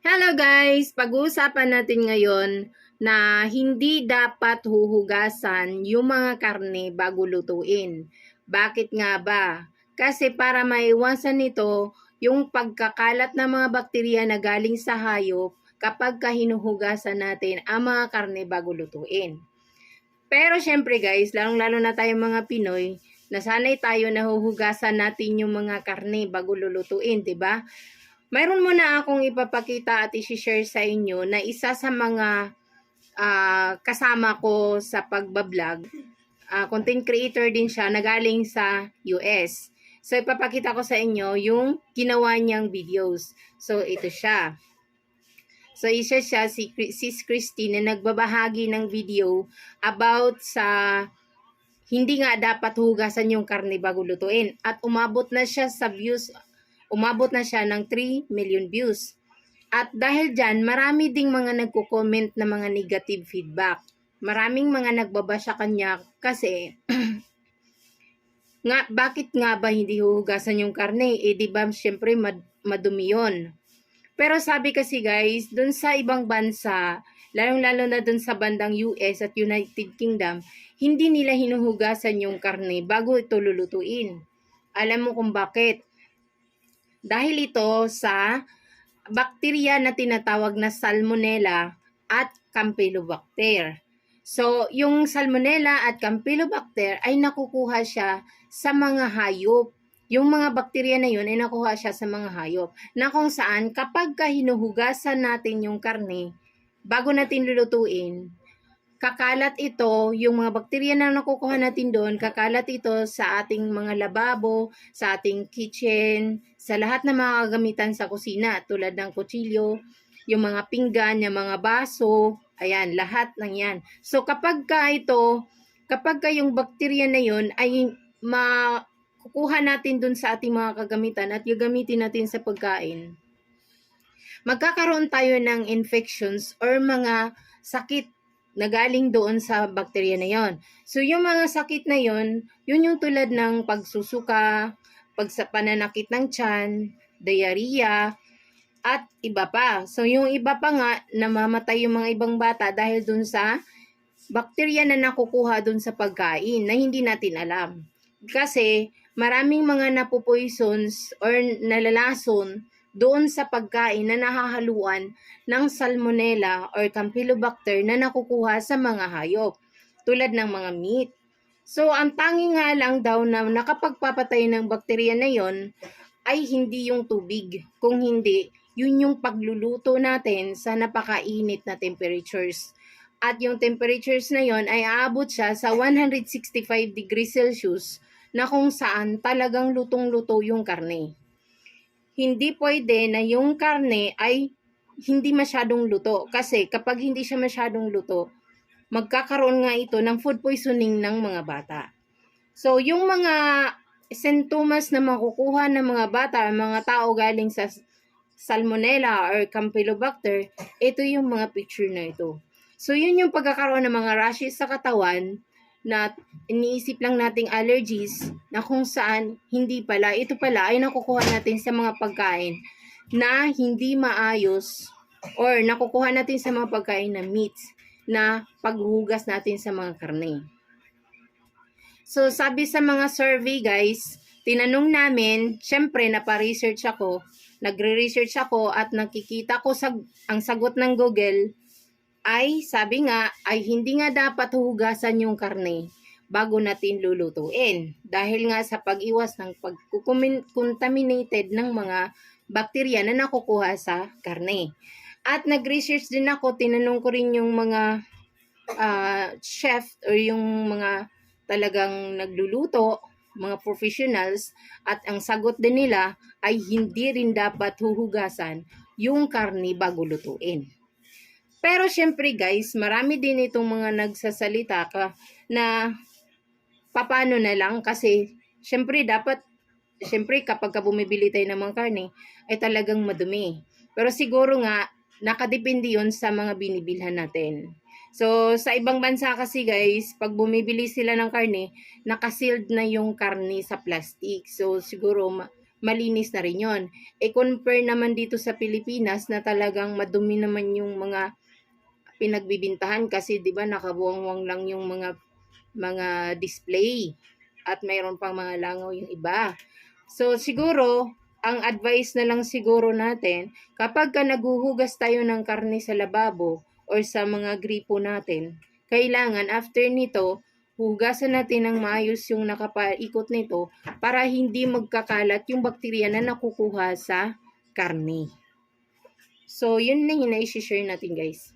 Hello guys! Pag-uusapan natin ngayon na hindi dapat huhugasan yung mga karne bago lutuin. Bakit nga ba? Kasi para maiwasan nito yung pagkakalat ng mga bakterya na galing sa hayop kapag kahinuhugasan natin ang mga karne bago lutuin. Pero syempre guys, lalong-lalo na tayo mga Pinoy, nasanay tayo na huhugasan natin yung mga karne bago lulutuin, 'di ba? Mayroon muna akong ipapakita at i-share sa inyo na isa sa mga ah, kasama ko sa pagbablog. Ah, content creator din siya na galing sa US. So ipapakita ko sa inyo yung ginawa niyang videos. So ito siya. So isa siya si Sis Christine na nagbabahagi ng video about sa hindi nga dapat hugasan yung karne bago lutuin. At umabot na siya sa views umabot na siya ng 3 million views. At dahil dyan, marami ding mga nagko-comment na mga negative feedback. Maraming mga nagbaba sa kanya kasi nga bakit nga ba hindi huhugasan yung karne? Eh di ba syempre mad- madumi yun. Pero sabi kasi guys, dun sa ibang bansa, lalong-lalo na dun sa bandang US at United Kingdom, hindi nila hinuhugasan yung karne bago ito lulutuin. Alam mo kung bakit? Dahil ito sa bakterya na tinatawag na Salmonella at Campylobacter. So, yung Salmonella at Campylobacter ay nakukuha siya sa mga hayop. Yung mga bakterya na yun ay nakuha siya sa mga hayop. Na kung saan, kapag ka hinuhugasan natin yung karne, bago natin lulutuin, kakalat ito, yung mga bakterya na nakukuha natin doon, kakalat ito sa ating mga lababo, sa ating kitchen, sa lahat ng mga kagamitan sa kusina, tulad ng kutsilyo, yung mga pinggan, yung mga baso, ayan, lahat ng yan. So kapag ka ito, kapag ka yung bakterya na yun ay makukuha natin dun sa ating mga kagamitan at gagamitin natin sa pagkain, magkakaroon tayo ng infections or mga sakit na galing doon sa bakterya na yon. So, yung mga sakit na yon, yun yung tulad ng pagsusuka, pagsa pananakit ng tiyan, diarrhea, at iba pa. So, yung iba pa nga, namamatay yung mga ibang bata dahil doon sa bakterya na nakukuha doon sa pagkain na hindi natin alam. Kasi, maraming mga napupoisons or nalalason doon sa pagkain na nahahaluan ng salmonella or campylobacter na nakukuha sa mga hayop, tulad ng mga meat. So, ang tanging nga lang daw na nakapagpapatay ng bakterya na yon ay hindi yung tubig. Kung hindi, yun yung pagluluto natin sa napakainit na temperatures. At yung temperatures na yon ay aabot siya sa 165 degrees Celsius na kung saan talagang lutong-luto yung karne hindi pwede na yung karne ay hindi masyadong luto. Kasi kapag hindi siya masyadong luto, magkakaroon nga ito ng food poisoning ng mga bata. So, yung mga sintomas na makukuha ng mga bata, mga tao galing sa Salmonella or Campylobacter, ito yung mga picture na ito. So, yun yung pagkakaroon ng mga rashes sa katawan na iniisip lang nating allergies na kung saan hindi pala, ito pala ay nakukuha natin sa mga pagkain na hindi maayos or nakukuha natin sa mga pagkain na meats na paghugas natin sa mga karne. So, sabi sa mga survey guys, tinanong namin, syempre napa-research ako, nagre-research ako at nakikita ko sa, ang sagot ng Google ay sabi nga ay hindi nga dapat hugasan yung karne bago natin lulutuin dahil nga sa pag-iwas ng pag-contaminated ng mga bakterya na nakukuha sa karne. At nag-research din ako, tinanong ko rin yung mga ah, chef or yung mga talagang nagluluto, mga professionals, at ang sagot din nila ay hindi rin dapat huhugasan yung karne bago lutuin. Pero syempre guys, marami din itong mga nagsasalita ka na papano na lang kasi syempre dapat syempre kapag ka bumibili tayo ng mga karne ay talagang madumi. Pero siguro nga nakadepende yun sa mga binibilhan natin. So, sa ibang bansa kasi guys, pag bumibili sila ng karne, nakasealed na yung karne sa plastic. So, siguro ma- malinis na rin yon. E compare naman dito sa Pilipinas na talagang madumi naman yung mga pinagbibintahan kasi 'di ba nakabuwangwang lang yung mga mga display at mayroon pang mga langaw yung iba. So siguro ang advice na lang siguro natin kapag ka naguhugas tayo ng karne sa lababo or sa mga gripo natin, kailangan after nito hugasan natin ng maayos yung nakapaikot nito para hindi magkakalat yung bakterya na nakukuha sa karne. So, yun na yun na i-share natin guys.